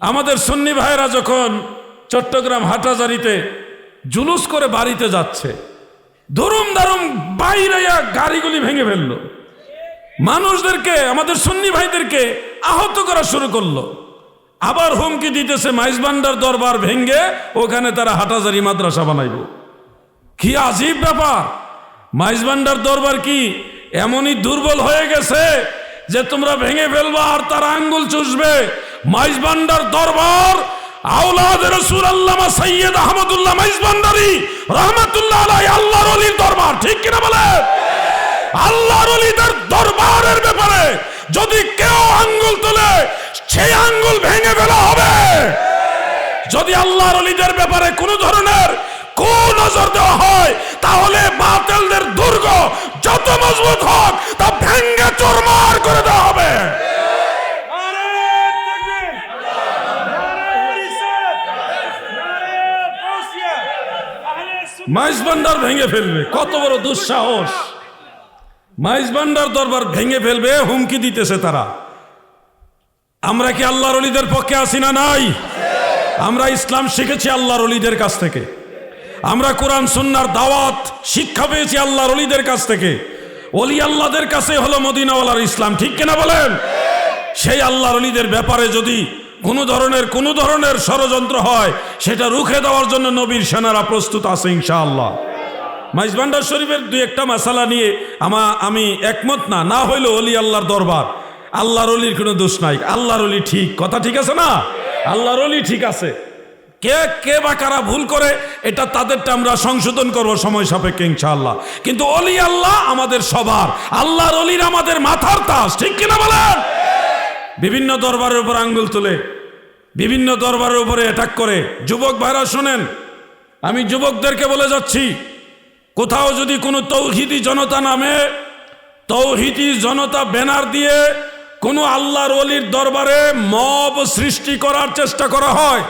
আমাদের সুন্নি ভাইরা যখন চট্টগ্রাম হাটাজারিতে জুলুস করে বাড়িতে যাচ্ছে, ধরুম দারুম বাইরে গাড়িগুলি ভেঙে ফেলল। মানুষদেরকে, আমাদের সুন্নি ভাইদেরকে আহত করা শুরু করল। আবার হুমকি দিতেছে মাইজবান্ডার দরবার ভেঙ্গে ওখানে তারা হাটাজারি মাদ্রাসা বানাইব। কি আজীব ব্যাপার! মাইজবান্ডার দরবার কি এমনই দুর্বল হয়ে গেছে? যে তোমরা ভেঙে ফেলবা আর তার আঙ্গুল চুষবে। মাইজবান্ডার দরবার আল্লাহর অলিদের দরবারের ব্যাপারে যদি কেউ আঙ্গুল তোলে, সেই আঙ্গুল ভেঙে ফেলা হবে। যদি আল্লাহর অলিদের ব্যাপারে কোনো ধরনের কোন নজর দেওয়া হয়, তাহলে বাতিলদের দুর্গ যত মজবুত চোরমার করে দেওয়া হবে। মাইজ ভান্ডার ভেঙে ফেলবে, কত বড় দুঃসাহস। মাইজ ভান্ডার দরবার ভেঙে ফেলবে, হুমকি দিতেছে তারা। আমরা কি আল্লাহর অলিদের পক্ষে আসি না নাই? আমরা ইসলাম শিখেছি আল্লাহর অলিদের কাছ থেকে। আমরা কোরআন, সুন্নার দাওয়াত শিক্ষা পেয়েছি আল্লাহর অলিদের কাছ থেকে। অলি আল্লাহদের কাছে হলো মদিনাওয়ালার ইসলাম, ঠিক কিনা বলেন? সেই আল্লাহর অলিদের ব্যাপারে যদি কোনো ধরনের কোনো ধরনের ষড়যন্ত্র হয়, সেটা রুখে দেওয়ার জন্য নবীর সেনারা প্রস্তুত আছে ইনশাআল্লাহ। মাইজবান্ডার শরীফের দুই একটা মশালা নিয়ে আমা আমি একমত না না হইল অলি আল্লাহর দরবার। আল্লাহর অলির কোনো দোষ নাই, আল্লাহর অলি ঠিক, কথা ঠিক আছে না? আল্লাহর অলি ঠিক আছে। কে কে বা কারা ভুল করে, এটা তাদেরটা আমরা সংশোধন করব সময় সাপেক্ষে ইনশাআল্লাহ। কিন্তু অলি আল্লাহ আমাদের সবার। আল্লাহর অলির আমাদের মাথার তাস, ঠিক কিনা বলেন? বিভিন্ন দরবারের উপর আঙ্গুল তুলে, বিভিন্ন দরবারের উপরে অ্যাটাক করে। যুবক ভাইরা, শোনেন, আমি যুবকদেরকে বলে যাচ্ছি, কোথাও যদি কোনো তৌহিদি জনতা নামে, তৌহিদি জনতা ব্যানার দিয়ে কোনো আল্লাহর অলির দরবারে মব সৃষ্টি করার চেষ্টা করা হয়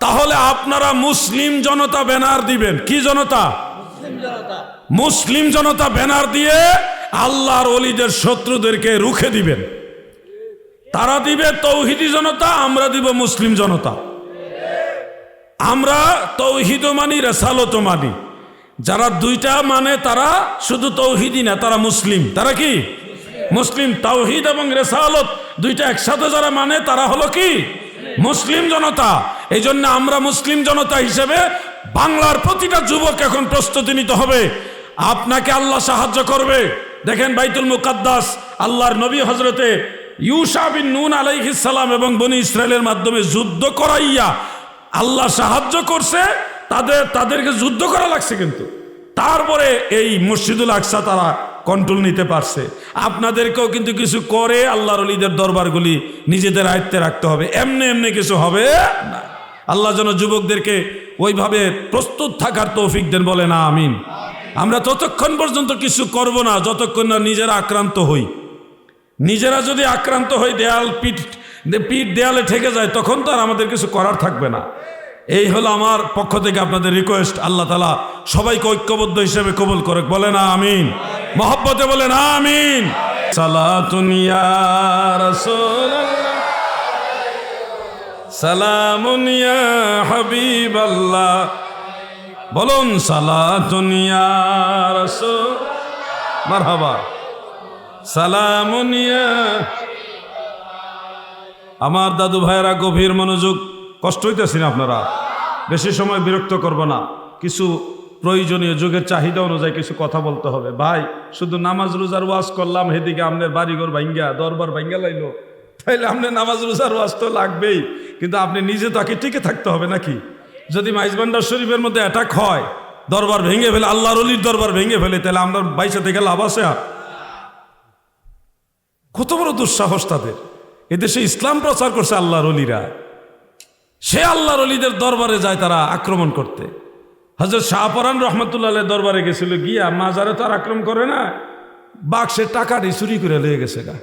তাহলে আপনারা মুসলিম জনতা ব্যানার দিবেন। কি জনতা? মুসলিম জনতা ব্যানার দিয়ে আল্লাহর অলিদের শত্রুদেরকে রুখে দিবেন। তারা দিবে তৌহিদি জনতা, আমরা দিব মুসলিম জনতা। আমরা তৌহিদ মানি রেসালত মানি। যারা দুইটা মানে তারা শুধু তৌহিদি না, তারা মুসলিম। তারা কি? মুসলিম। তাওহিদ এবং রেসালত দুইটা একসাথে যারা মানে তারা হলো কি? মুসলিম জনতা এই জন্য আমরা মুসলিম জনতা হিসেবে বাংলার প্রতিটা যুবক এখন প্রস্তুতি নিতে হবে। আপনাকে আল্লাহ সাহায্য করবে। দেখেন বাইতুল মুকাদ্দাস, আল্লাহর নবী হজরতে ইউসা বিন নুন সালাম এবং বনি ইসরায়েলের মাধ্যমে যুদ্ধ করাইয়া আল্লাহ সাহায্য করছে, তাদের, তাদেরকে যুদ্ধ করা লাগছে কিন্তু। তারপরে এই মসজিদুল আকসা তারা কন্ট্রোল নিতে পারছে। আপনাদেরকেও কিন্তু কিছু করে আল্লাহর অলিদের দরবারগুলি নিজেদের আয়ত্তে রাখতে হবে। এমনি এমনি কিছু হবে না। আল্লাহ যেন যুবকদেরকে ওইভাবে প্রস্তুত থাকার তৌফিক দেন বলে না আমিন। আমরা ততক্ষণ পর্যন্ত কিছু করব না, যতক্ষণ না নিজেরা আক্রান্ত হই। নিজেরা যদি আক্রান্ত হই, দেয়াল পিঠ পিঠ দেয়ালে ঠেকে যায়, তখন তো আর আমাদের কিছু করার থাকবে না। এই হলো আমার পক্ষ থেকে আপনাদের রিকোয়েস্ট আল্লাহ তালা সবাইকে ঐক্যবদ্ধ হিসেবে কবুল করে বলে না আমিন। মহব্বতে বলে না আমিন সালাতুনিয়া রাসূলুল্লাহ। সালামুনিয়া হাবিব আল্লাহ বলুন আমার দাদু ভাইয়েরা গভীর মনোযোগ, কষ্ট হইতেছি না আপনারা? বেশি সময় বিরক্ত করব না। কিছু প্রয়োজনীয় যুগের চাহিদা অনুযায়ী কিছু কথা বলতে হবে। ভাই, শুধু নামাজ রোজার ওয়াজ করলাম, হেদিকে আপনার বাড়িঘর ভাঙ্গা দরবার ভাঙ্গা লাইলো। তাইলে আপনার নামাজ রোজার ওয়াজ তো লাগবেই, কিন্তু আপনি নিজে তাকে টিকে থাকতে হবে নাকি? যদি মাইজবান্ডার শরীফের মধ্যে অ্যাটাক হয়, দরবার ভেঙে ফেলে, আল্লাহর অলির দরবার ভেঙে ফেলে তাহলে আমরা বাইসে থেকে লাভ আছে কত বড় দুঃসাহস তাদের। এদেশে ইসলাম প্রচার করছে আল্লাহর অলিরা। সে আল্লাহর অলিদের দরবারে যায় তারা আক্রমণ করতে। হজরত শাহপরান রহমতুল্লাহ দরবারে গেছিল, গিয়া মাজারে তো আর আক্রমণ করে না, বাক্সে টাকাটি চুরি করে লয়ে গেছে গা।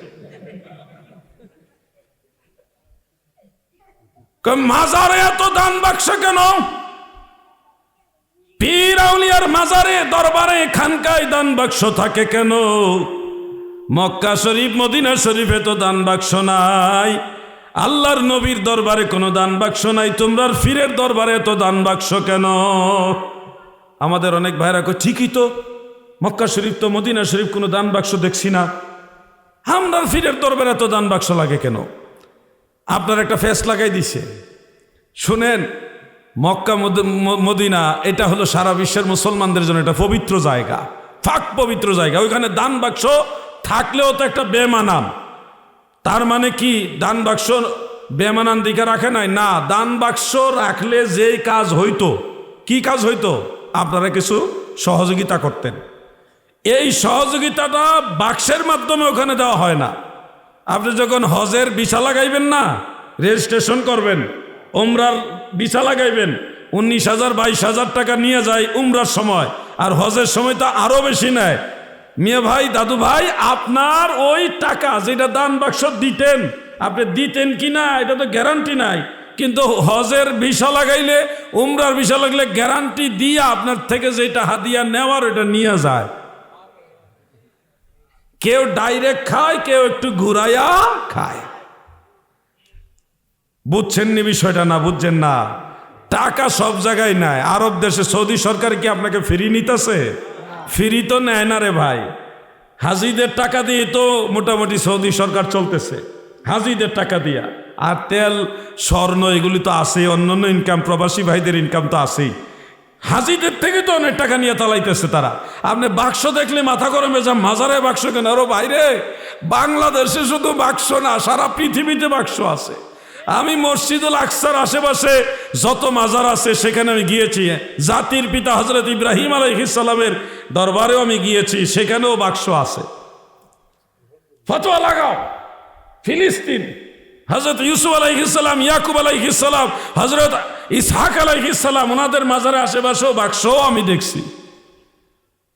মাজারে এত দান বাক্স কেন? পীর আউলিয়ার মাজারে, দরবারে খানকায় দান বাক্স থাকে কেন? মক্কা শরীফ, মদিনা শরীফে তো দান বাক্স নাই। আল্লাহর নবীর দরবারে কোনো দান বাক্স নাই তোমরা ফিরের দরবারে এত দান বাক্স কেন? আমাদের অনেক ভাইরা কয়, ঠিকই তো, মক্কা শরীফ তো, মদিনা শরীফ কোনো দান বাক্স দেখছি না। আমরার ফিরের দরবারে এত দান বাক্স লাগে কেন? আপনার একটা ফেস লাগাই দিছে। শুনেন, মক্কা মদিনা, এটা হলো সারা বিশ্বের মুসলমানদের জন্য একটা পবিত্র জায়গা, ফাঁক পবিত্র জায়গা। ওইখানে দান বাক্স থাকলেও তো একটা বেমানান। তার মানে কি? দান বাক্স বেমানান দিকে রাখে নাই? না, দান বাক্স রাখলে যেই কাজ হইতো, কি কাজ হইতো? আপনারা কিছু সহযোগিতা করতেন। এই সহযোগিতাটা বাক্সের মাধ্যমে ওখানে দেওয়া হয় না। আপনি যখন হজের বিছা লাগাইবেন না, রেজিস্ট্রেশন করবেন, উমরার বিছা লাগাইবেন, উনিশ হাজার, বাইশ হাজার টাকা নিয়ে যায় উমরার সময়, আর হজের সময় তো আরও বেশি নেয় মেয়ে ভাই, দাদু ভাই, আপনার ওই টাকা যেটা দান বাক্স দিতেন, আপনি দিতেন কি না, এটা তো গ্যারান্টি নাই। কিন্তু হজের ভিসা লাগাইলে, উমরার ভিসা লাগলে গ্যারান্টি দিয়ে আপনার থেকে যেটা হাদিয়া নেওয়ার ওটা নিয়ে যায়। কেউ ডাইরেক্ট খায়, কেউ একটু ঘুরাইয়া খায়। বুঝছেন নি বিষয়টা না, বুঝছেন না? টাকা সব জায়গায় নাই। আরব দেশে সৌদি সরকার কি আপনাকে ফিরিয়ে নিতেছে? ফ্রি তো নেয় না রে ভাই। হাজিদের টাকা দিয়ে তো মোটামুটি সৌদি সরকার চলতেছে। হাজিদের টাকা দিয়া। আর তেল, স্বর্ণ এগুলি তো আছেই, অন্যান্য ইনকাম প্রবাসী ভাইদের ইনকাম তো আছেই। হাজিদের থেকে তো অনেক টাকা নিয়ে তালাইতেছে তারা। আপনি বাক্স দেখলে মাথা গরমে যা মাজারে বাক্স কেন? আরও বাইরে বাংলাদেশে শুধু বাক্স না, সারা পৃথিবীতে বাক্স আছে। আমি মসজিদুল আকসার আশেপাশে যত মাজার আছে, সেখানে আমি গিয়েছি। জাতির পিতা হজরত ইব্রাহিম আলহিসাল্লামের দরবারেও আমি গিয়েছি, সেখানেও বাক্স আছে। ফতোয়া লাগাও। ফিলিস্তিন হজরত ইউসুফ আলাইহিসাল্লাম ইয়াকুব আলাইহিসাল্লাম হজরত ইসহাক আলাইহিসাল্লাম ওনাদের মাজারে আশেপাশেও বাক্সও আমি দেখছি।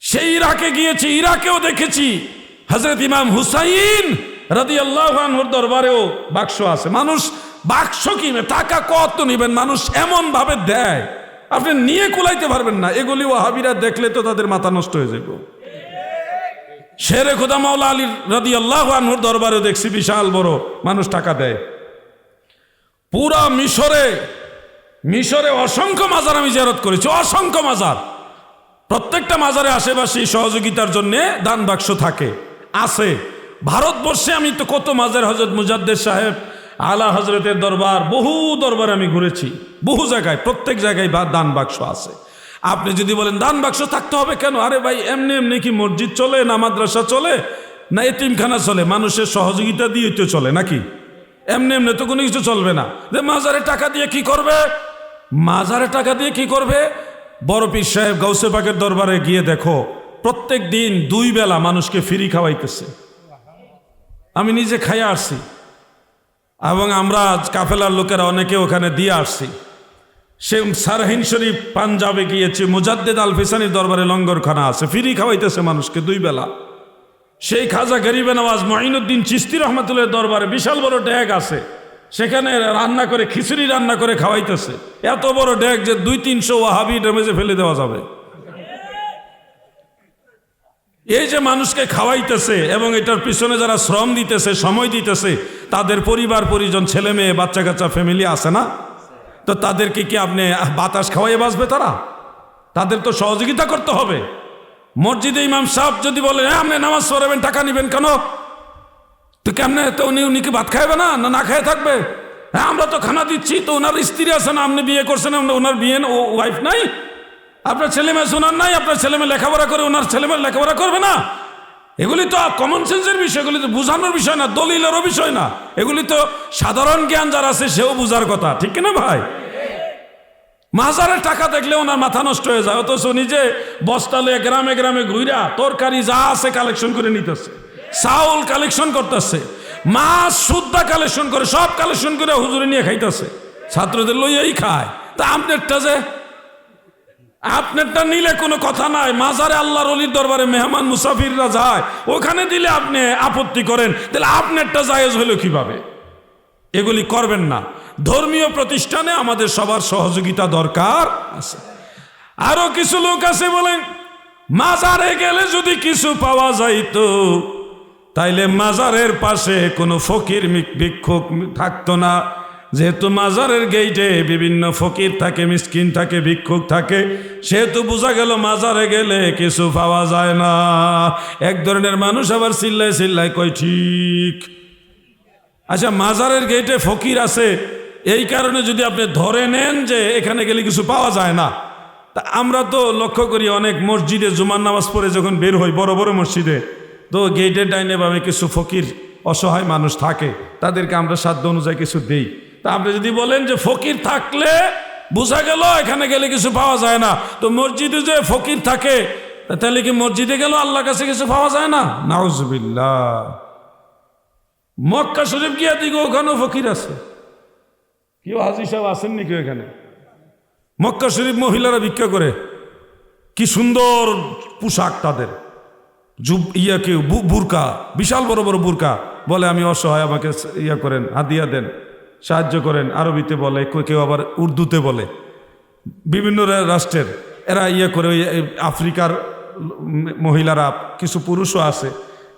সেই ইরাকে গিয়েছি, ইরাকেও দেখেছি। হজরত ইমাম হুসাইন রাদি আল্লাহর দরবারেও বাক্স আছে। মানুষ বাক্স কিনে টাকা কত নিবেন? মানুষ এমন ভাবে দেয়। আপনি নিয়ে কুলাইতে পারবেন না। এগুলি ওয়াহাবিরা দেখলে তো তাদের মাথা নষ্ট হয়ে যাবে শেরে খোদা মাওলা আলী রাদি আল্লাহ আনহুর দরবারে দেখছি বিশাল বড় মানুষ টাকা দেয়। পুরা মিশরে মিশরে অসংখ্য মাজার আমি জিয়ারত করেছি, অসংখ্য মাজার। প্রত্যেকটা মাজারে আশেপাশে সহযোগিতার জন্য দান বাক্স থাকে। আছে। ভারতবর্ষে আমি তো কত মাজার হজরত মুজাদ্দের সাহেব আলা হজরতের দরবার, বহু দরবার আমি ঘুরেছি, বহু জায়গায়, প্রত্যেক জায়গায় বা দান বাক্স আছে। আপনি যদি বলেন, দান বাক্স থাকতে হবে কেন? আরে ভাই, এমনি এমনি কি মসজিদ চলে না মাদ্রাসা চলে, না এতিমখানা চলে? মানুষের সহযোগিতা দিয়ে তো চলে নাকি? এমনি এমনি তো কোনো কিছু চলবে না। যে মাজারে টাকা দিয়ে কি করবে? মাজারে টাকা দিয়ে কি করবে? বড় পীর সাহেব গৌসে পাকের দরবারে গিয়ে দেখো, প্রত্যেক দিন দুই বেলা মানুষকে ফ্রি খাওয়াইতেছে। আমি নিজে খাইয়া আসছি। এবং আমরা কাফেলার লোকেরা অনেকে ওখানে দিয়ে আসছি। সে সারহিন শরীফ পাঞ্জাবে গিয়েছে, মুজাদ্দেদ আল ফিসানির দরবারে লঙ্গরখানা আছে, ফিরি খাওয়াইতেছে মানুষকে দুই বেলা। সেই খাজা গরিবে নওয়াজ মঈনুদ্দিন চিস্তি রহমতুল্লাহ দরবারে বিশাল বড় ড্যাগ আছে, সেখানে রান্না করে, খিচুড়ি রান্না করে খাওয়াইতেছে। এত বড় ড্যাগ যে দুই তিনশো ওয়াহাবি ডেমেজে ফেলে দেওয়া যাবে। এই যে মানুষকে খাওয়াইতেছে এবং এটার পিছনে যারা শ্রম দিতেছে, সময় দিতেছে, তাদের পরিবার, পরিজন, ছেলে মেয়ে, বাচ্চা কাচ্চা ফ্যামিলি আছে না? তো তাদেরকে কি আপনি বাতাস খাওয়াইয়ে বাঁচবে তারা? তাদের তো সহযোগিতা করতে হবে। মসজিদে ইমাম সাহেব যদি বলেন হ্যাঁ আপনি নামাজ পড়াবেন, টাকা নেবেন কেন? তো কেমনে তো উনি উনি কি ভাত খাইবে না? না না খেয়ে থাকবে? হ্যাঁ আমরা তো খানা দিচ্ছি, তো ওনার স্ত্রী আছে না, আপনি বিয়ে করছেন ওনার বিয়ে ওয়াইফ নাই? আপনার ছেলে মেয়ে শোনার নাই, আপনার ছেলে মেয়ে লেখাপড়া করে, ওনার ছেলে মেয়ে লেখাপড়া করবে না। এগুলি তো কমন সেন্সের বিষয়, এগুলি তো বোঝানোর বিষয় না, দলিলেরও বিষয় না। এগুলি তো সাধারণ জ্ঞান যার আছে, সেও বুঝার কথা, ঠিক কিনা ভাই? মাজারের টাকা দেখলে ওনার মাথা নষ্ট হয়ে যায়, অথচ নিজে বস্তা লয়ে গ্রামে গ্রামে ঘুইরা তরকারি যা আছে কালেকশন করে নিতেছে। চাউল কালেকশন করতেছে, মাছ, সুদ্ধা কালেকশন করে, সব কালেকশন করে হুজুরে নিয়ে খাইতেছে। ছাত্রদের লইয়াই খায়। তা আপনারটা যে আপনারটা নিলে কোনো কথা নাই। মাজারে আল্লাহর অলির দরবারে মেহমান মুসাফিররা যায়। ওখানে দিলে আপনি আপত্তি করেন। তাহলে আপনারটা জায়েজ হলো কীভাবে? এগুলি করবেন না। ধর্মীয় প্রতিষ্ঠানে আমাদের সবার সহযোগিতা দরকার আছে। আরও কিছু লোক আছে বলেন মাজারে গেলে যদি কিছু পাওয়া যাইতো, তাইলে মাজারের পাশে কোনো ফকির ভিক্ষুক থাকতো না। যেহেতু মাজারের গেইটে বিভিন্ন ফকির থাকে, মিসকিন থাকে, ভিক্ষুক থাকে, সেহেতু বোঝা গেল মাজারে গেলে কিছু পাওয়া যায় না। এক ধরনের মানুষ আবার চিল্লায় চিল্লায় কয়, ঠিক। আচ্ছা মাজারের গেইটে ফকির আছে, এই কারণে যদি আপনি ধরে নেন যে এখানে গেলে কিছু পাওয়া যায় না, তা আমরা তো লক্ষ্য করি অনেক মসজিদে জুমার নামাজ পড়ে যখন বের হই, বড় বড় মসজিদে, তো গেটের ডাইনে ভাবে কিছু ফকির অসহায় মানুষ থাকে, তাদেরকে আমরা সাধ্য অনুযায়ী কিছু দেই। তা আপনি যদি বলেন যে ফকির থাকলে বোঝা গেল, এখানে গেলে কিছু পাওয়া যায় না। তো মসজিদে যে ফকির থাকে তাহলে কি মসজিদে গেল আল্লাহর কাছে কিছু পাওয়া যায় না? নাউজবিল্লাহ। মক্কা শরীফ গিয়া দিকে ওখানেও ফকির আছে। কেউ হাজি সাহেব আছেন নাকি এখানে মক্কা শরীফ মহিলারা ভিক্ষা করে। কি সুন্দর পোশাক তাদের। ইয়া কেউ বুরকা, বিশাল বড় বড় বুরকা। বলে, আমি অসহায়, আমাকে ইয়া করেন, হাদিয়া দেন। সাহায্য করেন আরবিতে বলে কেউ- আবার উর্দুতে বলে। বিভিন্ন রাষ্ট্রের এরা ইয়ে করে ওই আফ্রিকার মহিলারা কিছু পুরুষও আছে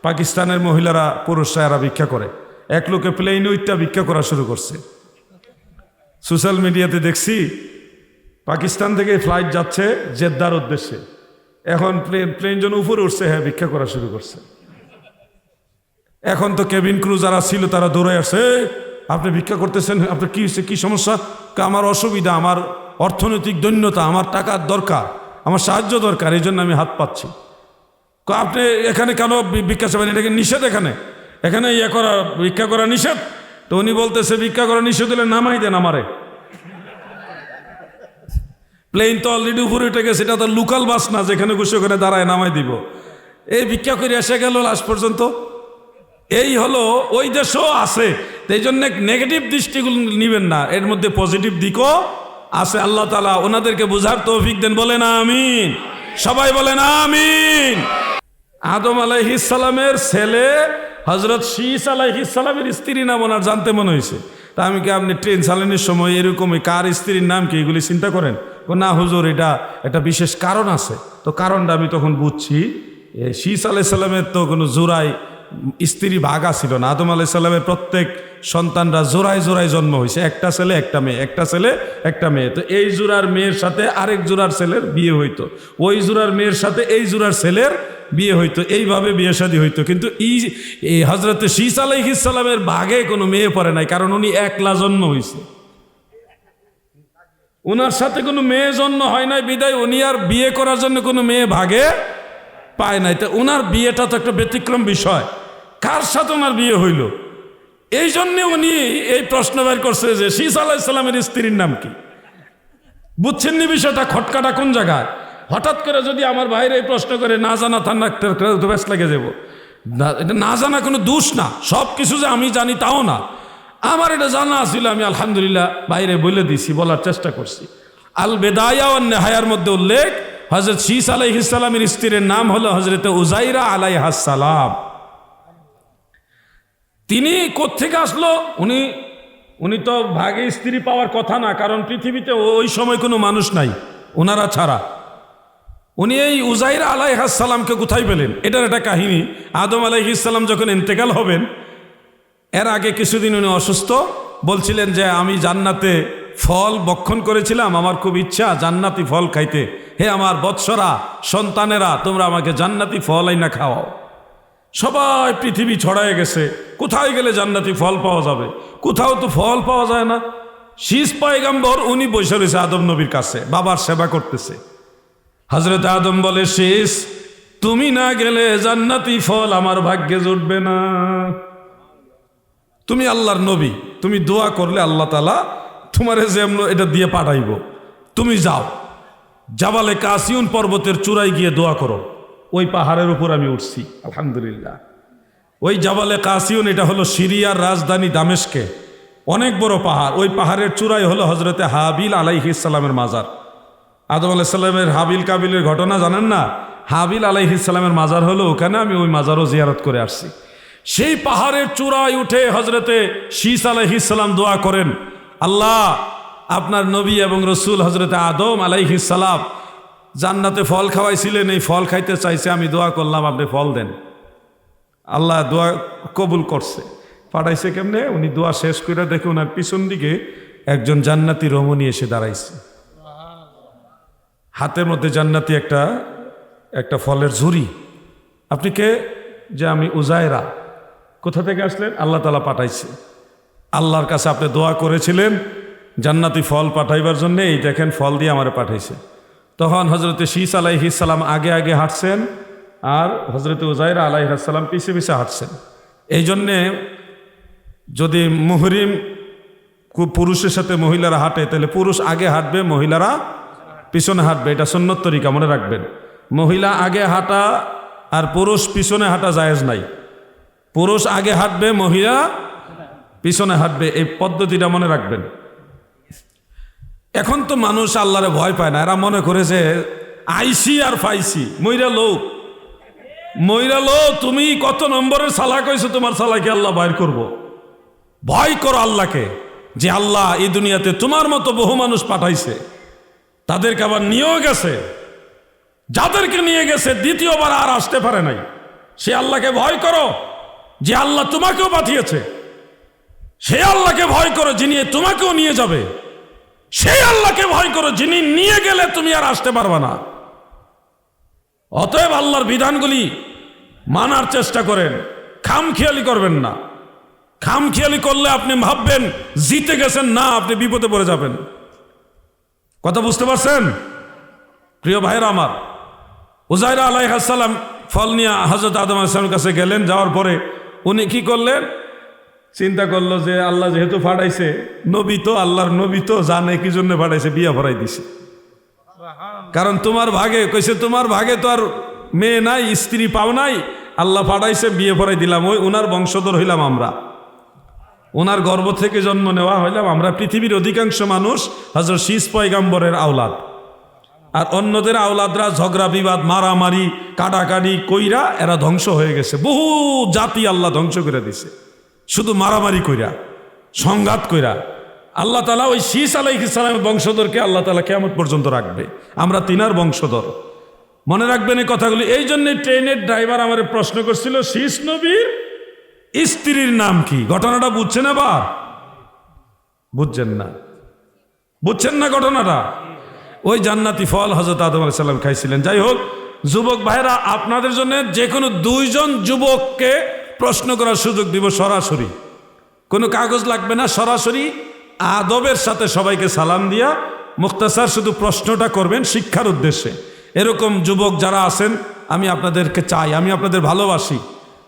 পাকিস্তানের মহিলারা পুরুষরা এরা ভিক্ষা করে। এক লোকে প্লেন উইটটা ভিক্ষা করা শুরু করছে। সোশ্যাল মিডিয়াতে দেখছি পাকিস্তান থেকে ফ্লাইট যাচ্ছে জেদ্দার উদ্দেশ্যে। এখন প্লেন প্লেন যেন উপরে উঠছে হ্যাঁ ভিক্ষা করা শুরু করছে। এখন তো কেবিন ক্রু যারা ছিল তারা দৌড়ে আসে "এই, আপনি ভিক্ষা করতেছেন আপনার কি হচ্ছে কি সমস্যা? আমার অসুবিধা, আমার অর্থনৈতিক দৈন্যতা, আমার টাকার দরকার, আমার সাহায্য দরকার, এই জন্য আমি হাত পাচ্ছি আপনি এখানে কেন ভিক্ষা চাবেন? এটাকে নিষেধ এখানে? এখানে ইয়ে করা, ভিক্ষা করা নিষেধ? তো উনি বলতেছে, ভিক্ষা করা নিষেধ হলে নামাই দেন আমারে। প্লেন তো অলরেডি উপরে উঠে গেছে, এটা তো লোকাল বাস না, যেখানে খুশি ওখানে দাঁড়ায় নামাই দিব। এই ভিক্ষা করে এসে গেল লাস্ট পর্যন্ত। এই হলো, ওই দেশও আছে এই জন্য নেগেটিভ দৃষ্টিগুলো নিবেন না, এর মধ্যে পজিটিভ দিকও আছে। আল্লাহ তালা ওনাদেরকে বুঝার তৌফিক দেন বলে না আমিন। সবাই বলে না আমিন। আদম আলাইহিসালামের ছেলে হজরত শীষ আলাইহিসালামের স্ত্রী নাম ওনার জানতে মনে হয়েছে। তা আমি কি আপনি ট্রেন চালানোর সময় এরকমই কার স্ত্রীর নাম কি এগুলি চিন্তা করেন? না হুজুর, এটা একটা বিশেষ কারণ আছে। তো কারণটা আমি তখন বুঝছি। শীষ আলাইসাল্লামের তো কোনো জোড়াই স্ত্রী ভাগা ছিল না। আদম আলাইসাল্লামের প্রত্যেক সন্তানরা জোড়ায় জোড়ায় জন্ম হয়েছে। একটা ছেলে, একটা মেয়ে। একটা ছেলে, একটা মেয়ে। তো এই জোড়ার মেয়ের সাথে আরেক জোড়ার ছেলের বিয়ে হইতো। ওই জোড়ার মেয়ের সাথে এই জোড়ার ছেলের বিয়ে হইতো। এইভাবে বিয়ে শাদী হইতো। কিন্তু ই এই হজরত শীষ আলাইহিসালামের ভাগে কোনো মেয়ে পড়ে নাই, কারণ উনি একলা জন্ম হয়েছে ওনার সাথে কোনো মেয়ে জন্ম হয় নাই, বিদায় উনি আর বিয়ে করার জন্য কোনো মেয়ে ভাগে পায় নাই। তো ওনার বিয়েটা তো একটা ব্যতিক্রম বিষয়। কার সাথে ওনার বিয়ে হইল? এই জন্যে উনি এই প্রশ্ন বের করছে যে শীষ আলাইসাল্লামের স্ত্রীর নাম কি? বুঝছেন নি বিষয়টা? খটকাটা কোন জায়গায়? হঠাৎ করে যদি আমার বাইরে এই প্রশ্ন করে, না জানা ঠান্ডা তো ব্যস্ত লেগে যাব। না, এটা না জানা কোনো দোষ না। সব কিছু যে আমি জানি তাও না। আমার এটা জানা ছিল, আমি আলহামদুলিল্লাহ বাইরে বলে দিছি, বলার চেষ্টা করছি। আল বেদায়া নেহায়ার মধ্যে উল্লেখ হজরত শীষ আলাইহিসালামের স্ত্রীর নাম হলো হজরত উজাইরা আলাইহাসালাম তিনি কোত্থেকে আসলো? উনি উনি তো ভাগে স্ত্রী পাওয়ার কথা না, কারণ পৃথিবীতে ওই সময় কোনো মানুষ নাই, ওনারা ছাড়া। উনি এই উজাইর আলাইহাসাল্লামকে কোথায় পেলেন? এটার একটা কাহিনী। আদম আলাইহিসাল্লাম যখন ইন্তেকাল হবেন, এর আগে কিছুদিন উনি অসুস্থ, বলছিলেন যে, আমি জান্নাতে ফল বক্ষণ করেছিলাম, আমার খুব ইচ্ছা জান্নাতি ফল খাইতে। হে আমার বৎসরা, সন্তানেরা, তোমরা আমাকে জান্নাতি ফল আইনা খাওয়াও। সবাই পৃথিবী ছড়ায় গেছে। কোথায় গেলে জান্নাতি ফল পাওয়া যাবে? কোথাও তো ফল পাওয়া যায় না। শীষ পায়গাম্বর, উনি বসে রয়েছে আদম নবীর কাছে, বাবার সেবা করতেছে। হজরত আদম বলে, শেষ, তুমি না গেলে জান্নাতি ফল আমার ভাগ্যে জুটবে না। তুমি আল্লাহর নবী, তুমি দোয়া করলে আল্লাহ তালা তোমারে যে এটা দিয়ে পাঠাইব। তুমি যাও। জাবালে কাসিউন পর্বতের চূড়ায় গিয়ে দোয়া করো। ওই পাহাড়ের উপর আমি উঠছি, আলহামদুলিল্লাহ। ওই জাবালে কাসিউন, এটা হলো সিরিয়ার রাজধানী দামেশকে। অনেক বড় পাহাড়, ওই পাহাড়ের চূড়ায় হলো হজরতে হাবিল আলাইহিসালামের মাজার। আদম আলাইসাল্লামের হাবিল কাবিলের ঘটনা জানেন না? হাবিল আলাইহিসালামের মাজার হলো ওখানে, আমি ওই মাজারও জিয়ারত করে আসছি। সেই পাহাড়ের চূড়ায় উঠে হজরতে শীষ আলাইহ আলাইহিসাল্লাম দোয়া করেন, আল্লাহ, আপনার নবী এবং রসুল হজরতে আদম আলাইহিসাল্লাম জান্নাতে ফল খাওয়াইছিলেন, এই ফল খাইতে চাইছে, আমি দোয়া করলাম, আপনি ফল দেন। আল্লাহ দোয়া কবুল করছে। পাঠাইছে কেমনে? উনি দোয়া শেষ করে দেখে ওনার পিছন দিকে একজন জান্নাতি রমণী এসে দাঁড়াইছে। হাতের মধ্যে জান্নাতি একটা একটা ফলের ঝুড়ি। আপনি কে? যে আমি উজায়রা। কোথা থেকে আসলেন? আল্লাহ তালা পাঠাইছে। আল্লাহর কাছে আপনি দোয়া করেছিলেন জান্নাতি ফল পাঠাইবার জন্যে, এই দেখেন ফল দিয়ে আমারে পাঠাইছে। তখন হজরতে শীস আলাইহিসাল্লাম আগে আগে হাঁটছেন আর হজরতে উজাইরা আলাইহাসাল্লাম পিছে পিছে হাঁটছেন। এই জন্যে যদি মুহরিম পুরুষের সাথে মহিলারা হাঁটে, তাহলে পুরুষ আগে হাঁটবে, মহিলারা পিছনে হাঁটবে। এটা সুন্নত তরিকা, মনে রাখবেন। মহিলা আগে হাঁটা আর পুরুষ পিছনে হাঁটা জায়েজ নাই। পুরুষ আগে হাঁটবে, মহিলা পিছনে হাঁটবে। এই পদ্ধতিটা মনে রাখবেন। এখন তো মানুষ আল্লাহরে ভয় পায় না, এরা মনে করে যে আইসি আর ফাইসি, মইরা লো মইরা লো তুমি কত নম্বরের সালা কইছো, তোমার সালাকে আল্লাহ বাইর করব। ভয় করো আল্লাহকে, যে আল্লাহ এই দুনিয়াতে তোমার মতো বহু মানুষ পাঠাইছে। তাদেরকে আবার নিয়েও গেছে। যাদেরকে নিয়ে গেছে, দ্বিতীয়বার আর আসতে পারে নাই। সে আল্লাহকে ভয় করো, যে আল্লাহ তোমাকেও পাঠিয়েছে। সে আল্লাহকে ভয় করো, যিনি তোমাকেও নিয়ে যাবে। সেই আল্লাহকে ভয় করো, যিনি নিয়ে গেলে তুমি আর আসতে পারবে না। অতএব আল্লাহর বিধানগুলি মানার চেষ্টা করেন, খামখেয়ালি করবেন না। খামখেয়ালি করলে আপনি ভাববেন, জিতে গেছেন, না, আপনি বিপদে পড়ে যাবেন। কথা বুঝতে পারছেন? প্রিয় ভাইরা আমার, উজাইরা আলাইহাসাল্লাম ফল নিয়ে হজরত আদম আসলামের কাছে গেলেন, যাওয়ার পরে উনি কি করলেন? চিন্তা করল যে আল্লাহ যেহেতু ফাটাইছে নবী তো আল্লাহর নবী তো জানে কি জন্য ফাটাইছে বিয়া ভরাই দিছে। কারণ তোমার ভাগে কইছে তোমার ভাগে তো আর মেয়ে নাই স্ত্রী পাও নাই আল্লাহ ফাটাইছে বিয়ে ভরাই দিলাম ওই ওনার বংশধর হইলাম আমরা। ওনার গর্ভ থেকে জন্ম নেওয়া হইলাম আমরা পৃথিবীর অধিকাংশ মানুষ হাজর শীষ পয়গাম্বরের আওলাদ। আর অন্যদের আওলাদরা ঝগড়া বিবাদ মারামারি কাটাকাটি কইরা এরা ধ্বংস হয়ে গেছে। বহু জাতি আল্লাহ ধ্বংস করে দিছে। শুধু মারামারি কইরা, সংঘাত কইরা, আল্লাহ তালা ওই শীষ আলাইহ ইসলামের বংশধরকে আল্লাহ তালা কেমন পর্যন্ত রাখবে। আমরা তিনার বংশধর। মনে রাখবেন এই কথাগুলি। এই জন্য ট্রেনের ড্রাইভার আমার প্রশ্ন করছিল, শীষ নবীর স্ত্রীর নাম কি? ঘটনাটা বুঝছেন আবার? বুঝছেন না। বুঝছেন না ঘটনাটা? ওই জান্নাতি ফল হজরত আদম আলাইসাল্লাম খাইছিলেন। যাই হোক, যুবক ভাইরা, আপনাদের জন্য যে কোনো দুইজন যুবককে প্রশ্ন করার সুযোগ দিব সরাসরি। কোনো কাগজ লাগবে না? সরাসরি আদবের সাথে সবাইকে সালাম দিয়া মুক্তাসার শুধু প্রশ্নটা করবেন শিক্ষার উদ্দেশ্যে। এরকম যুবক যারা আছেন, আমি আপনাদেরকে চাই, আমি আপনাদের ভালোবাসি।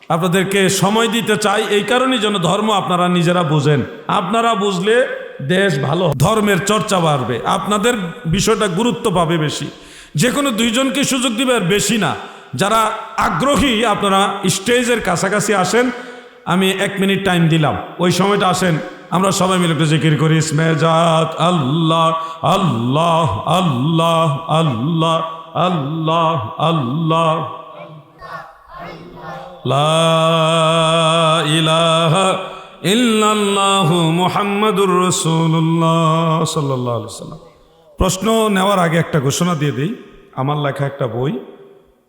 আপনাদেরকে সময় দিতে চাই, এই কারণেই যেন ধর্ম আপনারা নিজেরা বুঝেন। আপনারা বুঝলে দেশ ভালো ধর্মের চর্চা বাড়বে। আপনাদের বিষয়টা গুরুত্ব পাবে বেশি। যে কোনো দুইজনকে সুযোগ দিবে আর বেশি না। যারা আগ্রহী আপনারা স্টেজের কাছাকাছি আসেন, আমি এক মিনিট টাইম দিলাম। ওই সময়টা আসেন, আমরা সবাই মিলে একটু জিকির করি স্মেজাত আল্লাহ আল্লাহ আল্লাহ আল্লাহ আল্লাহ আল্লাহ। ইলাহা ইল্লাল্লাহু মুহাম্মাদুর রাসূলুল্লাহ সাল্লাল্লাহু আলাইহি সাল্লাম প্রশ্ন নেওয়ার আগে একটা ঘোষণা দিয়ে দিই। আমার লেখা একটা বই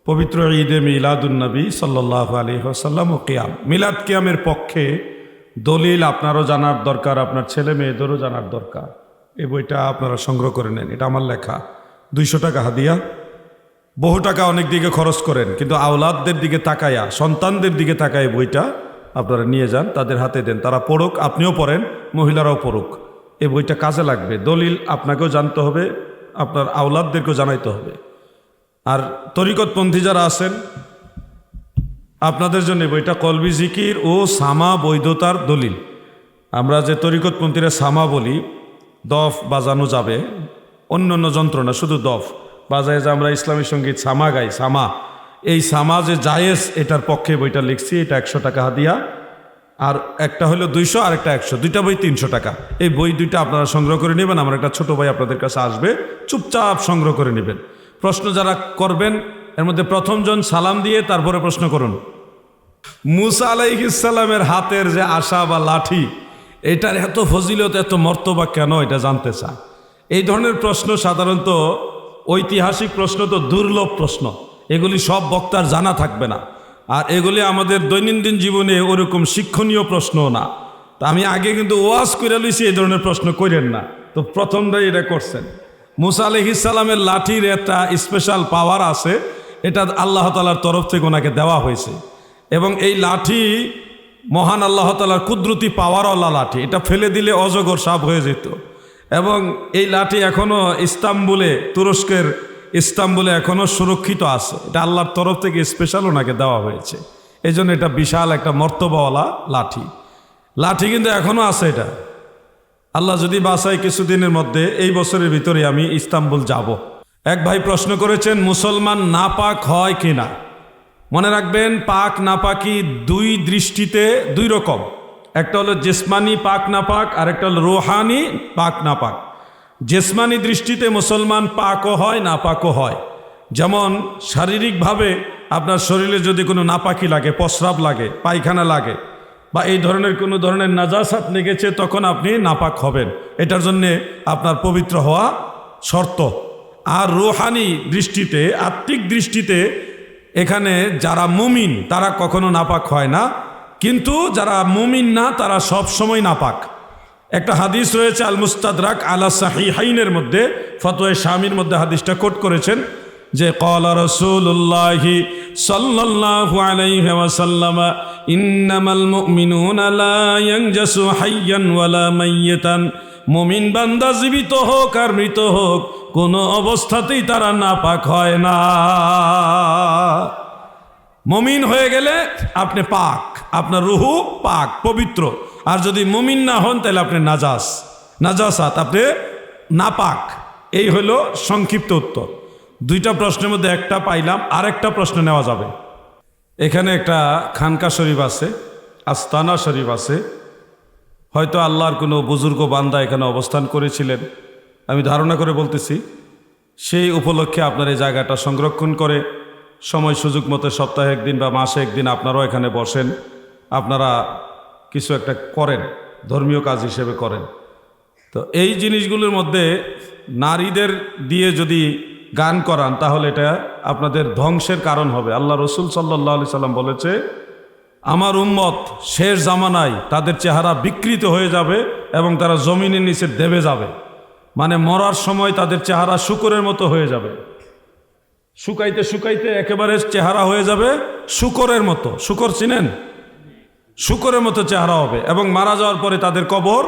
পবিত্র ঈদে মিলাদুন্নবী সাল্লাহ আলী সাল্লাম ও কিয়াম। মিলাদ কিয়ামের পক্ষে দলিল আপনারও জানার দরকার, আপনার ছেলে মেয়েদেরও জানার দরকার। এই বইটা আপনারা সংগ্রহ করে নেন, এটা আমার লেখা। দুইশো টাকা হাদিয়া। বহু টাকা অনেক দিকে খরচ করেন, কিন্তু আওলাদদের দিকে তাকায়া, সন্তানদের দিকে তাকায় বইটা আপনারা নিয়ে যান, তাদের হাতে দেন। তারা পড়ুক, আপনিও পড়েন, মহিলারাও পড়ুক। এই বইটা কাজে লাগবে। দলিল আপনাকেও জানতে হবে, আপনার আওলাদদেরকেও জানাইতে হবে। আর তরিকতপন্থী যারা আছেন, আপনাদের জন্য বইটা কলবি জিকির ও সামা বৈধতার দলিল। আমরা যে তরিকতপন্থীরা সামা বলি, দফ বাজানো যাবে অন্য অন্য যন্ত্রণা, শুধু দফ। বাজায় যে আমরা ইসলামী সংগীত সামা গাই, সামা। এই সামা যে জায়েজ, এটার পক্ষে বইটা লিখছি, এটা একশো টাকা হাদিয়া। আর একটা হলো দুইশো, আর একটা একশো। দুইটা বই তিনশো টাকা। এই বই দুইটা আপনারা সংগ্রহ করে নেবেন, আমার একটা ছোট ভাই আপনাদের কাছে আসবে, চুপচাপ সংগ্রহ করে নেবেন। প্রশ্ন যারা করবেন, এর মধ্যে প্রথমজন সালাম দিয়ে তারপরে প্রশ্ন করুন। মুসা আলাইহিসাল্লামের হাতের যে আশা বা লাঠি, এটার এত ফজিলত, এত মর্তবা কেন এটা জানতে চায়? এই ধরনের প্রশ্ন সাধারণত ঐতিহাসিক প্রশ্ন তো দুর্লভ প্রশ্ন। এগুলি সব বক্তার জানা থাকবে না। আর এগুলি আমাদের দৈনন্দিন জীবনে ওরকম শিক্ষণীয় প্রশ্ন না। তা আমি আগে কিন্তু ওয়াজ করে লইছি, এই ধরনের প্রশ্ন করেন না। তো প্রথমটাই এটা করছেন। মুসা আলহিসাল্লামের লাঠির একটা স্পেশাল পাওয়ার আছে, এটা আল্লাহ তালার তরফ থেকে ওনাকে দেওয়া হয়েছে। এবং এই লাঠি মহান আল্লাহ তালার কুদরতি পাওয়ারওয়ালা লাঠি, এটা ফেলে দিলে অজগর সাপ হয়ে যেত। এবং এই লাঠি এখনও ইস্তাম্বুলে, তুরস্কের ইস্তাম্বুলে এখনও সুরক্ষিত আছে। এটা আল্লাহর তরফ থেকে স্পেশাল ওনাকে দেওয়া হয়েছে। এই এটা বিশাল একটা মর্তবাওয়ালা লাঠি। লাঠি কিন্তু এখনও আছে এটা। আল্লাহ যদি বাসায় কিছুদিনের মধ্যে এই বছরের ভিতরে আমি ইস্তাম্বুল যাব। এক ভাই প্রশ্ন করেছেন, মুসলমান নাপাক হয় কি না? মনে রাখবেন, পাক না নাপাকি দুই দৃষ্টিতে দুই রকম। একটা হলো জেসমানি পাক নাপাক, আর একটা হলো রোহানি পাক নাপাক। জেসমানি দৃষ্টিতে মুসলমান পাকও হয়, নাপাকও হয়। যেমন, শারীরিকভাবে আপনার শরীরে যদি কোনো নাপাকি লাগে প্রস্রাব লাগে, পায়খানা লাগে বা এই ধরনের কোনো ধরনের নাজাসাত লেগেছে, তখন আপনি নাপাক হবেন। এটার জন্যে আপনার পবিত্র হওয়া শর্ত। আর রোহানি দৃষ্টিতে, আত্মিক দৃষ্টিতে, এখানে যারা মুমিন, তারা কখনো নাপাক হয় না। কিন্তু যারা মুমিন না, তারা সব সময় নাপাক। একটা হাদিস রয়েছে আল মুস্তাদরাক আলা সাহি হাইনের মধ্যে, ফতোয় স্বামীর মধ্যে হাদিসটা কোট করেছেন। যে কলা রসুল্লাহি সাল্লাল্লাহু আলাইহি ওয়াসাল্লাম, ইন্নামাল মুমিনুনা লা ইয়ানজাসু হাইয়ান ওয়ালা মাইয়িতান। মুমিন বান্দা জীবিত হোক আর মৃত হোক, কোনো অবস্থাতেই তারা নাপাক হয় না। মমিন হয়ে গেলে আপনি পাক, আপনার রুহু পাক, পবিত্র। আর যদি মমিন না হন, তাহলে আপনি নাজাস। নাজাসাত, আপনি নাপাক। এই হলো সংক্ষিপ্ত উত্তর। দুইটা প্রশ্নের মধ্যে একটা পাইলাম আর একটা প্রশ্ন নেওয়া যাবে। এখানে একটা খানকা শরীফ আছে, আস্তানা শরীফ আছে। হয়তো আল্লাহর কোনো বুজুর্গ বান্দা এখানে অবস্থান করেছিলেন। আমি ধারণা করে বলতেছি, সেই উপলক্ষে আপনার এই জায়গাটা সংরক্ষণ করে, সময় সুযোগ মতো সপ্তাহে একদিন বা মাসে একদিন আপনারাও এখানে বসেন। আপনারা কিছু একটা করেন, ধর্মীয় কাজ হিসেবে করেন। তো এই জিনিসগুলোর মধ্যে নারীদের দিয়ে যদি গান করান, তাহলে এটা আপনাদের ধ্বংসের কারণ হবে। আল্লাহ রসুল সাল্লাহ আলি সাল্লাম বলেছে, আমার উম্মত শেষ জামানায় তাদের চেহারা বিকৃত হয়ে যাবে এবং তারা জমিনের নিচে দেবে যাবে। মানে মরার সময় তাদের চেহারা শুকরের মতো হয়ে যাবে। শুকাইতে শুকাইতে একেবারে চেহারা হয়ে যাবে শুকরের মতো। শুকর চিনেন? শুকরের মতো চেহারা হবে এবং মারা যাওয়ার পরে তাদের কবর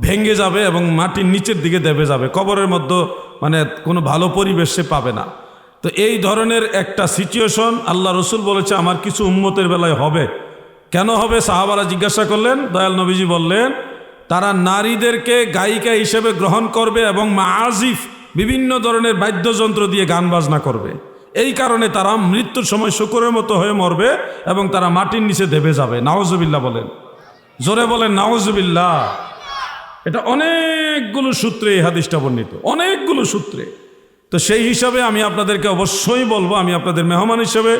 ভেঙে যাবে এবং মাটির নিচের দিকে দেবে যাবে, কবরের মধ্যে মানে কোনো ভালো পরিবেশ সে পাবে না। তো এই ধরনের একটা সিচুয়েশন আল্লাহ রসুল বলেছে, আমার কিছু উম্মতের বেলায় হবে। কেন হবে? সাহাবারা জিজ্ঞাসা করলেন, দয়াল নবীজি বললেন, তারা নারীদেরকে গায়িকা হিসেবে গ্রহণ করবে এবং মাজিফ বিভিন্ন ধরনের বাদ্যযন্ত্র দিয়ে গান বাজনা করবে। এই কারণে তারা মৃত্যুর সময় শুকুরের মতো হয়ে মরবে এবং তারা মাটির নিচে দেবে যাবে। নাওজবিল্লা বলেন। জোরে বলেন নাওজবিল্লা এটা অনেকগুলো সূত্রে এই হাদিসটা বর্ণিত, অনেকগুলো সূত্রে। তো সেই হিসাবে আমি আপনাদেরকে অবশ্যই বলব, আমি আপনাদের মেহমান হিসেবে,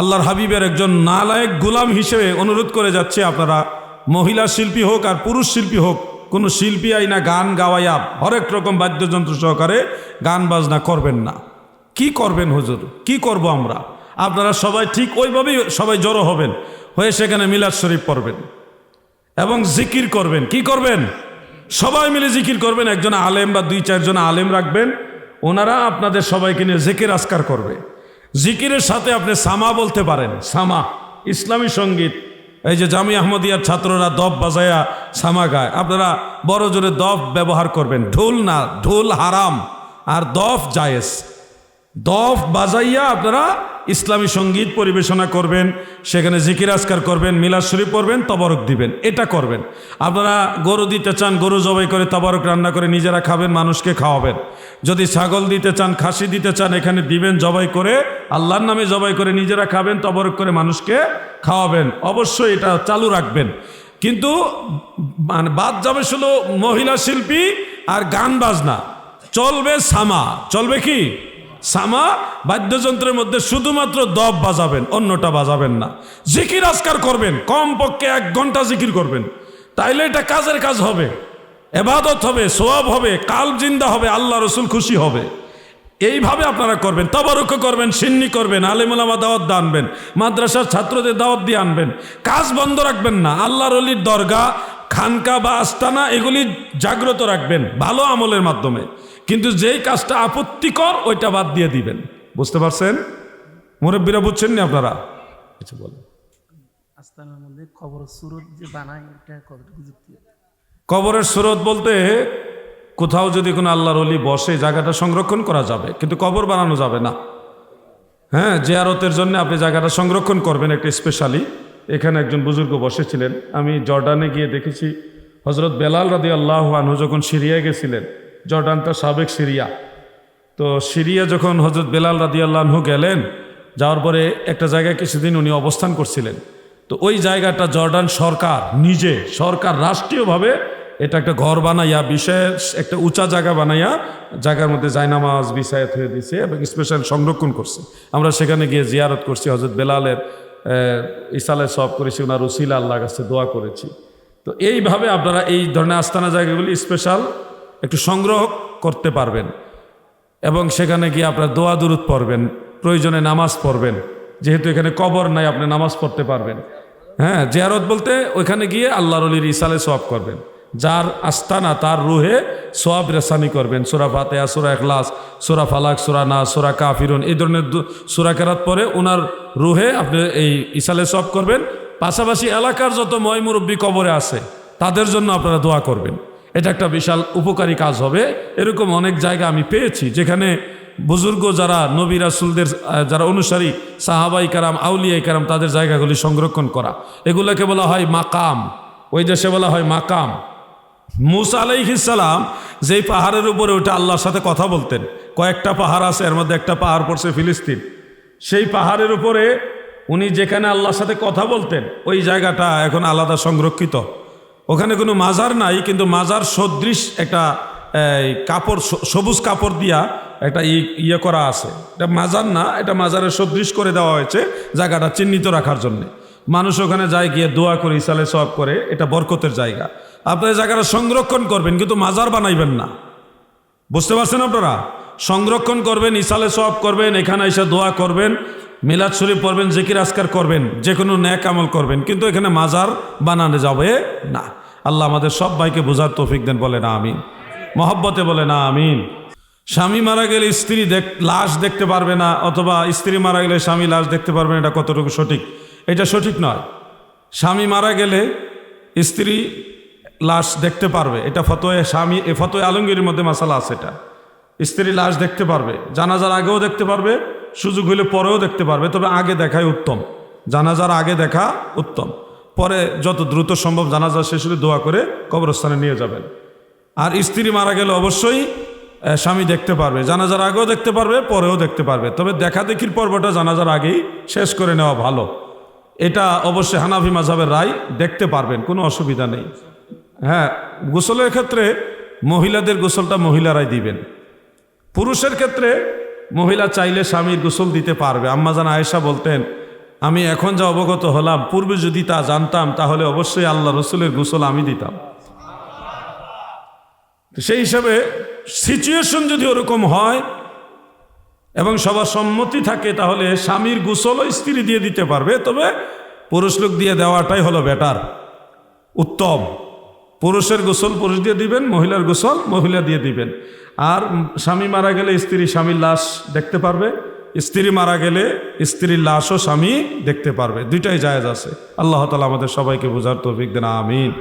আল্লাহর হাবিবের একজন নালায়ক গুলাম হিসেবে অনুরোধ করে যাচ্ছে, আপনারা মহিলা শিল্পী হোক আর পুরুষ শিল্পী হোক, কোনো শিল্পী আইনা গান গাওয়াইয়া হরেক রকম বাদ্যযন্ত্র সহকারে গান বাজনা করবেন না। কি করবেন হুজুর? কি করব আমরা? আপনারা সবাই ঠিক ওইভাবেই সবাই জড়ো হবেন, হয়ে সেখানে মিলাদ শরীফ পড়বেন এবং জিকির করবেন। কি করবেন? সবাই মিলে জিকির করবেন, একজন আলেম বা দুই, চারজন আলেম রাখবেন, ওনারা আপনাদের সবাইকে নিয়ে জিকির আস্কার করবে। জিকিরের সাথে আপনি সামা বলতে পারেন, সামা, ইসলামী সংগীত। এই যে জামি আহমদিয়ার ছাত্ররা দফ বাজায়া সামা গায়, আপনারা বড় জোরে দফ ব্যবহার করবেন, ঢোল না, ঢোল হারাম, আর দফ জায়েজ। দফ বাজাইয়া আপনারা ইসলামী সংগীত পরিবেশনা করবেন, সেখানে জিকির আসকার করবেন, মিলাদ শরীফ পড়বেন, তবরক দিবেন, এটা করবেন। আপনারা গরু দিতে চান, গরু জবাই করে তবরক রান্না করে নিজেরা খাবেন, মানুষকে খাওয়াবেন। যদি ছাগল দিতে চান, খাসি দিতে চান, এখানে দিবেন, জবাই করে, আল্লাহর নামে জবাই করে নিজেরা খাবেন, তবরক করে মানুষকে খাওয়াবেন। অবশ্যই এটা চালু রাখবেন। কিন্তু মানে বাদ যাবে শুধু মহিলা শিল্পী আর গান বাজনা। চলবে সামা। চলবে কি? সামা বাদ্যযন্ত্রের মধ্যে শুধুমাত্র দব বাজাবেন, অন্যটা বাজাবেন না। জিকির আজকার করবেন, কমপক্ষে এক ঘণ্টা জিকির করবেন। তাইলে এটা কাজের কাজ হবে, এবাদত হবে, সোয়াব হবে কাল জিন্দা হবে, আল্লাহ রসুল খুশি হবে। এইভাবে আপনারা করবেন তবরক্ষ করবেন, সিন্নি করবেন আলিমুলামা দাওয়াত দিয়ে আনবেন, মাদ্রাসার ছাত্রদের দাওয়াত দিয়ে আনবেন। কাজ বন্ধ রাখবেন না, আল্লাহর অলির দরগা, খানকা বা আস্তানা, এগুলি জাগ্রত রাখবেন, ভালো আমলের মাধ্যমে। কিন্তু যেই কাজটা আপত্তিকর ওইটা বাদ দিয়ে দিবেন। বুঝতে পারছেন? মুরব্বীরা বুঝছেন না আপনারা? কিছু বলেন। কবরের স্রোত বলতে কোথাও যদি কোনো আল্লাহর অলি বসে জায়গাটা সংরক্ষণ করা যাবে কিন্তু কবর বানানো যাবে না। হ্যাঁ জিয়ারতের জন্য আপনি জায়গাটা সংরক্ষণ করবেন একটা স্পেশালি এখানে একজন বুজুর্গ বসেছিলেন। আমি জর্ডানে গিয়ে দেখেছি হজরত বেলাল রাদি আল্লাহ আনহু যখন সিরিয়ায় গেছিলেন জর্ডানটা সাবেক সিরিয়া। তো সিরিয়া যখন হজরত বেলাল রাদি আল্লাহু গেলেন, যাওয়ার পরে একটা জায়গায় কিছুদিন উনি অবস্থান করছিলেন। তো ওই জায়গাটা জর্ডান সরকার নিজে, সরকার রাষ্ট্রীয়ভাবে এটা একটা ঘর বানাইয়া, বিশেষ একটা উঁচা জায়গা বানাইয়া জায়গার মধ্যে জায়নামাজ বিছায়াত হয়ে দিছে এবং স্পেশাল সংরক্ষণ করছে। আমরা সেখানে গিয়ে জিয়ারত করছি হজরত বেলালের ইসালে সব করেছি, ওনার উসিলা আল্লাহ কাছে দোয়া করেছি। তো এইভাবে আপনারা এই ধরনের আস্তানা জায়গাগুলি স্পেশাল একটু সংগ্রহ করতে পারবেন। এবং সেখানে গিয়ে আপনার দোয়া, দুরুদ পড়বেন, প্রয়োজনে নামাজ পড়বেন। যেহেতু এখানে কবর নাই, আপনি নামাজ পড়তে পারবেন। হ্যাঁ জিয়ারত বলতে ওইখানে গিয়ে আল্লাহর অলির ইসালে সোয়াব করবেন। যার আস্তানা, তার রুহে সোয়াব রেসানি করবেন। সুরা ফাতেহা, সুরা এখলাস সুরা ফালাক, সুরা না সুরা কাফিরুন, এই ধরনের সুরা কেরাত পরে ওনার রুহে আপনি এই ইসালে সোয়াব করবেন। পাশাপাশি এলাকার যত ময় মুরব্বী কবরে আছে, তাদের জন্য আপনারা দোয়া করবেন। এটা একটা বিশাল উপকারী কাজ হবে। এরকম অনেক জায়গা আমি পেয়েছি যেখানে বুজুর্গ যারা নবী রাসুলদের যারা অনুসারী, সাহাবাই কারাম আউলিয়াই কারাম, তাদের জায়গাগুলি সংরক্ষণ করা। এগুলোকে বলা হয় মাকাম। ওই দেশে বলা হয় মাকাম। মুসা আলাইহিসালাম যেই পাহাড়ের উপরে ওটা আল্লাহর সাথে কথা বলতেন। কয়েকটা পাহাড় আছে, এর মধ্যে একটা পাহাড় পড়ছে ফিলিস্তিন। সেই পাহাড়ের উপরে উনি যেখানে আল্লাহর সাথে কথা বলতেন, ওই জায়গাটা এখন আলাদা সংরক্ষিত। ওখানে কোনো মাজার নাই, কিন্তু মাজার সদৃশ একটা কাপড় সবুজ কাপড় দিয়া একটা ইয়ে করা আছে। এটা মাজার না, এটা মাজারের সদৃশ করে দেওয়া হয়েছে জায়গাটা চিহ্নিত রাখার জন্যে। মানুষ ওখানে যায় গিয়ে দোয়া করে, ইসালে সব করে, এটা বরকতের জায়গা। আপনার জায়গাটা সংরক্ষণ করবেন, কিন্তু মাজার বানাইবেন না। বুঝতে পারছেন আপনারা? সংরক্ষণ করবেন, ইসালে সব করবেন, এখানে এসে দোয়া করবেন, মিলাদ শরীফ পড়বেন, জিকির আসকার করবেন যে কোনো ন্যাক আমল করবেন, কিন্তু এখানে মাজার বানানো যাবে না। আল্লাহ আমাদের সব ভাইকে বোঝার তৌফিক দেন বলে না আমিন। মহব্বতে বলে না আমিন। স্বামী মারা গেলে স্ত্রী দেখ, লাশ দেখতে পারবে না, অথবা স্ত্রী মারা গেলে স্বামী লাশ দেখতে পারবে না, এটা কতটুকু সঠিক? এটা সঠিক নয়। স্বামী মারা গেলে স্ত্রী লাশ দেখতে পারবে, এটা ফতোয় স্বামী, এ ফতোয় আলমগীরের মধ্যে মশালা আছে এটা। স্ত্রী লাশ দেখতে পারবে, জানাজার আগেও দেখতে পারবে, সুযোগ হলে পরেও দেখতে পারবে, তবে আগে দেখাই উত্তম। জানাজার আগে দেখা উত্তম। পরে যত দ্রুত সম্ভব জানাজা শেষ দোয়া করে কবরস্থানে নিয়ে যাবেন। আর স্ত্রী মারা গেলে অবশ্যই স্বামী দেখতে পারবে। জানাজার আগেও দেখতে পারবে, পরেও দেখতে পারবে। তবে দেখা দেখির পর্বটা জানাজার আগেই শেষ করে নেওয়া ভালো। এটা অবশ্যই হানাফি মাঝাবের রায়, দেখতে পারবেন, কোনো অসুবিধা নেই। হ্যাঁ গোসলের ক্ষেত্রে মহিলাদের গোসলটা মহিলারাই দিবেন। পুরুষের ক্ষেত্রে মহিলা চাইলে স্বামীর গোসল দিতে পারবে। আম্মাজান আয়েশা বলতেন আমি এখন যা অবগত হলাম, পূর্বে যদি তা জানতাম, তাহলে অবশ্যই আল্লাহ রসুলের গোসল আমি দিতাম। সেই হিসাবে সিচুয়েশন যদি ওরকম হয় এবং সবার সম্মতি থাকে, তাহলে স্বামীর গোসলও স্ত্রী দিয়ে দিতে পারবে। তবে পুরুষ লোক দিয়ে দেওয়াটাই হলো বেটার উত্তম। পুরুষের গোসল পুরুষ দিয়ে দিবেন, মহিলার গোসল মহিলা দিয়ে দিবেন। আর স্বামী মারা গেলে স্ত্রী স্বামীর লাশ দেখতে পারবে। স্ত্রী মারা গেলে স্ত্রীর লাশও স্বামী দেখতে পারবে। দুইটাই জায়জ আছে। আল্লাহ তালা আমাদের সবাইকে বোঝার তৌফিক দেন, আমিন।